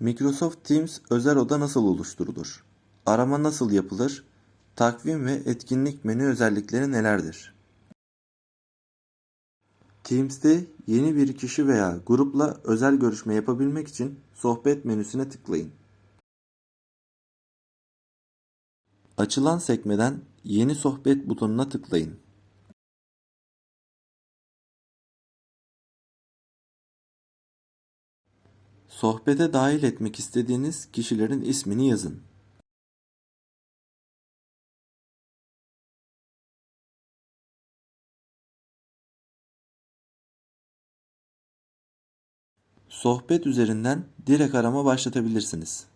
Microsoft Teams özel oda nasıl oluşturulur? Arama nasıl yapılır? Takvim ve etkinlik menü özellikleri nelerdir? Teams'te yeni bir kişi veya grupla özel görüşme yapabilmek için sohbet menüsüne tıklayın. Açılan sekmeden yeni sohbet butonuna tıklayın. Sohbete dahil etmek istediğiniz kişilerin ismini yazın. Sohbet üzerinden direkt arama başlatabilirsiniz.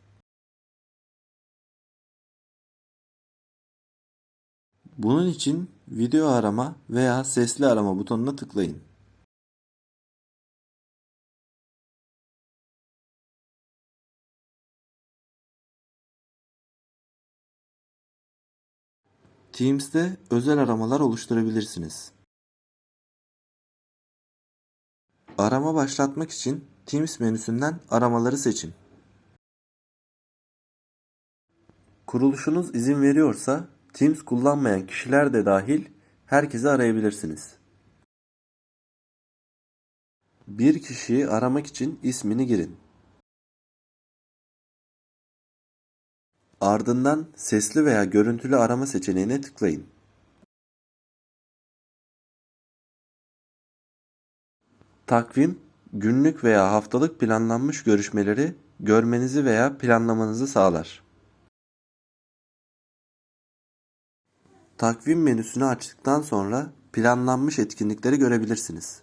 Bunun için video arama veya sesli arama butonuna tıklayın. Teams'te özel aramalar oluşturabilirsiniz. Arama başlatmak için Teams menüsünden aramaları seçin. Kuruluşunuz izin veriyorsa Teams kullanmayan kişiler de dahil herkesi arayabilirsiniz. Bir kişiyi aramak için ismini girin. Ardından sesli veya görüntülü arama seçeneğine tıklayın. Takvim, günlük veya haftalık planlanmış görüşmeleri görmenizi veya planlamanızı sağlar. Takvim menüsünü açtıktan sonra planlanmış etkinlikleri görebilirsiniz.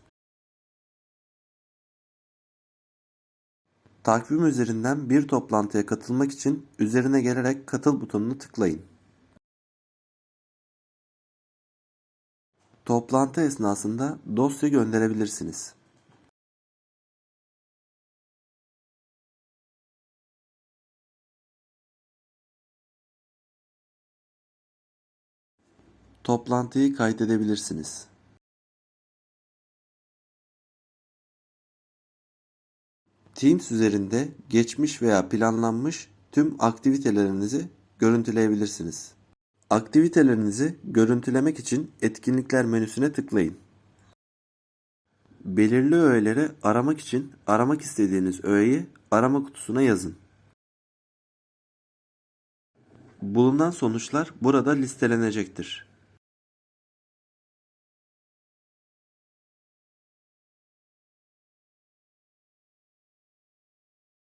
Takvim üzerinden bir toplantıya katılmak için üzerine gelerek katıl butonuna tıklayın. Toplantı esnasında dosya gönderebilirsiniz. Toplantıyı kaydedebilirsiniz. Teams üzerinde geçmiş veya planlanmış tüm aktivitelerinizi görüntüleyebilirsiniz. Aktivitelerinizi görüntülemek için etkinlikler menüsüne tıklayın. Belirli öğeleri aramak için aramak istediğiniz öğeyi arama kutusuna yazın. Bulunan sonuçlar burada listelenecektir.